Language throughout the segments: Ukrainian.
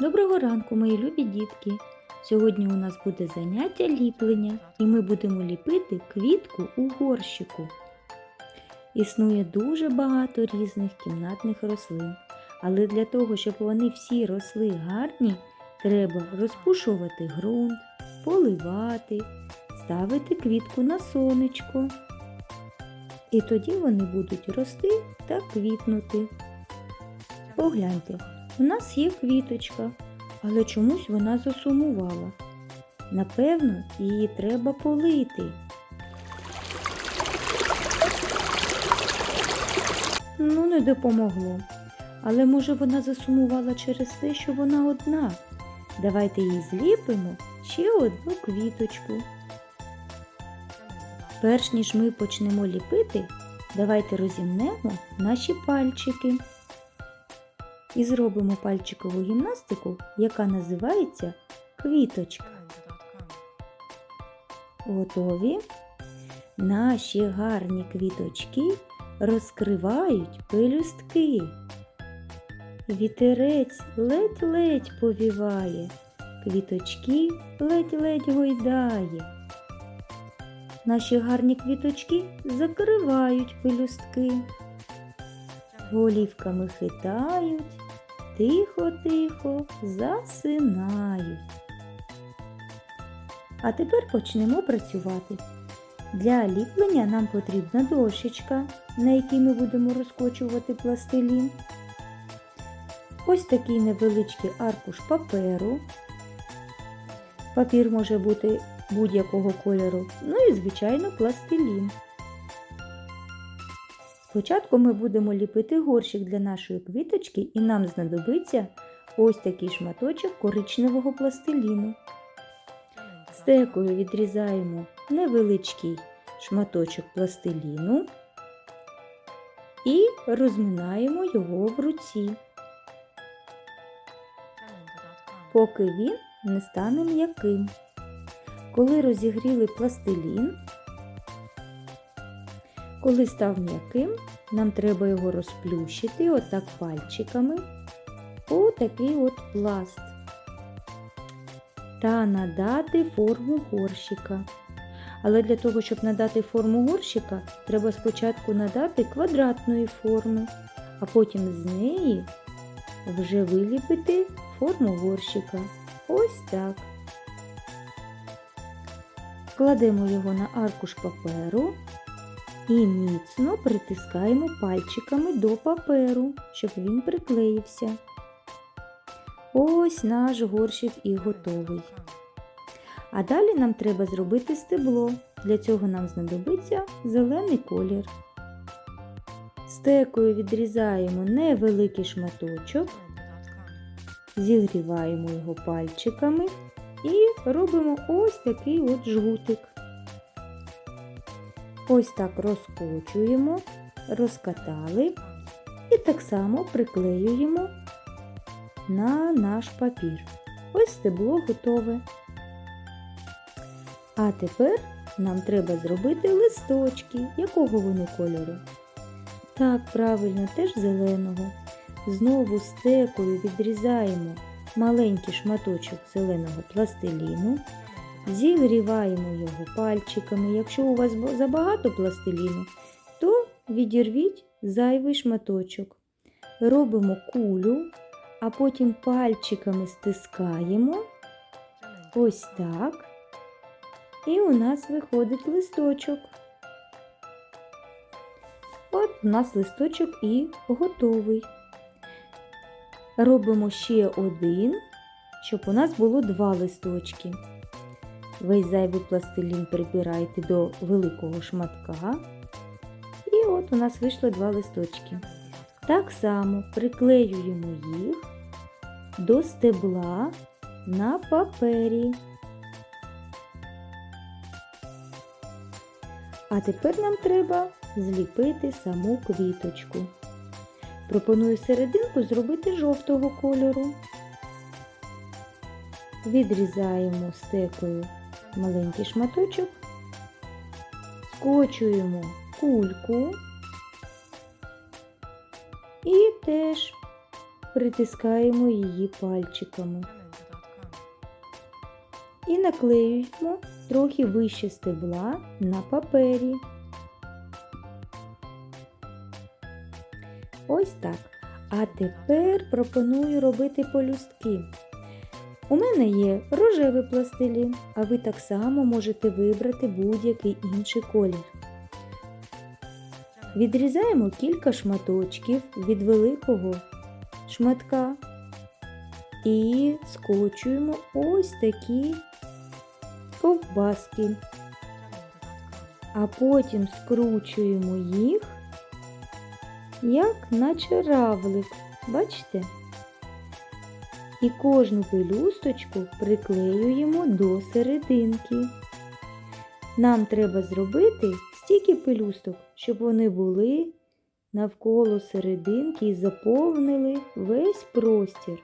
Доброго ранку, мої любі дітки! Сьогодні у нас буде заняття ліплення, і ми будемо ліпити квітку у горщику. Існує дуже багато різних кімнатних рослин, але для того, щоб вони всі росли гарні, треба розпушувати ґрунт, поливати, ставити квітку на сонечко. І тоді вони будуть рости та квітнути. Погляньте, у нас є квіточка, але чомусь вона засумувала. Напевно, її треба полити. Ну, не допомогло. Але може вона засумувала через те, що вона одна. Давайте їй зліпимо ще одну квіточку. Перш ніж ми почнемо ліпити, давайте розімнемо наші пальчики і зробимо пальчикову гімнастику, яка називається квіточка. Готові? Наші гарні квіточки розкривають пелюстки. Вітерець ледь-ледь повіває, квіточки ледь-ледь гойдає. Наші гарні квіточки закривають пелюстки голівками хитають, тихо-тихо засинають. А тепер почнемо працювати. Для ліплення нам потрібна дощечка, на якій ми будемо розкочувати пластилін. Ось такий невеличкий аркуш паперу. Папір може бути будь-якого кольору, ну і, звичайно, пластилін. Спочатку ми будемо ліпити горщик для нашої квіточки і нам знадобиться ось такий шматочок коричневого пластиліну. Стекою відрізаємо невеличкий шматочок пластиліну і розминаємо його в руці, поки він не стане м'яким. Коли розігріли пластилін, коли став м'яким, нам треба його розплющити отак пальчиками у такий от пласт та надати форму горщика. Але для того, щоб надати форму горщика, треба спочатку надати квадратної форми, а потім з неї вже виліпити форму горщика. Ось так. Кладемо його на аркуш паперу і міцно притискаємо пальчиками до паперу, щоб він приклеївся. Ось наш горщик і готовий. А далі нам треба зробити стебло. Для цього нам знадобиться зелений колір. Стекою відрізаємо невеликий шматочок, зігріваємо його пальчиками і робимо ось такий от жгутик. Ось так розкочуємо, розкатали і так само приклеюємо на наш папір. Ось стебло готове. А тепер нам треба зробити листочки, якого вони кольору. Так, правильно, теж зеленого. Знову стекою відрізаємо маленький шматочок зеленого пластиліну. Зігріваємо його пальчиками. Якщо у вас забагато пластиліну, то відірвіть зайвий шматочок. Робимо кулю, а потім пальчиками стискаємо. Ось так. І у нас виходить листочок. От у нас листочок і готовий. Робимо ще один, щоб у нас було два листочки. Весь зайвий пластилін прибирайте до великого шматка. І от у нас вийшло два листочки. Так само приклеюємо їх до стебла на папері. А тепер нам треба зліпити саму квіточку. Пропоную серединку зробити жовтого кольору. Відрізаємо стекою маленький шматочок, скочуємо кульку і теж притискаємо її пальчиками і наклеюємо трохи вище стебла на папері. Ось так. А тепер пропоную робити полюстки. У мене є рожевий пластилін, а ви так само можете вибрати будь-який інший колір. Відрізаємо кілька шматочків від великого шматка і скочуємо ось такі ковбаски, а потім скручуємо їх, як наче равлик. Бачите? І кожну пелюсточку приклеюємо до серединки. Нам треба зробити стільки пелюсток, щоб вони були навколо серединки і заповнили весь простір.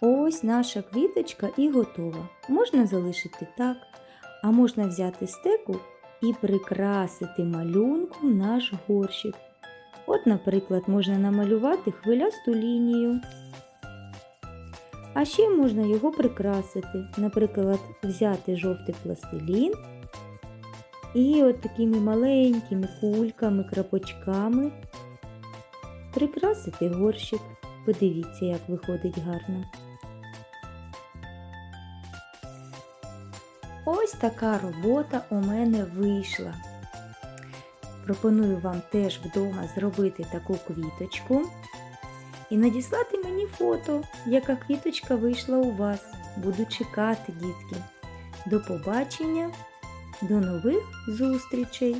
Ось наша квіточка і готова. Можна залишити так, а можна взяти стеку і прикрасити малюнком наш горщик. От, наприклад, можна намалювати хвилясту лінію. А ще можна його прикрасити. Наприклад, взяти жовтий пластилін і от такими маленькими кульками, крапочками прикрасити горщик. Подивіться, як виходить гарно. Ось така робота у мене вийшла. Пропоную вам теж вдома зробити таку квіточку і надіслати мені фото, яка квіточка вийшла у вас. Буду чекати, дітки. До побачення, до нових зустрічей!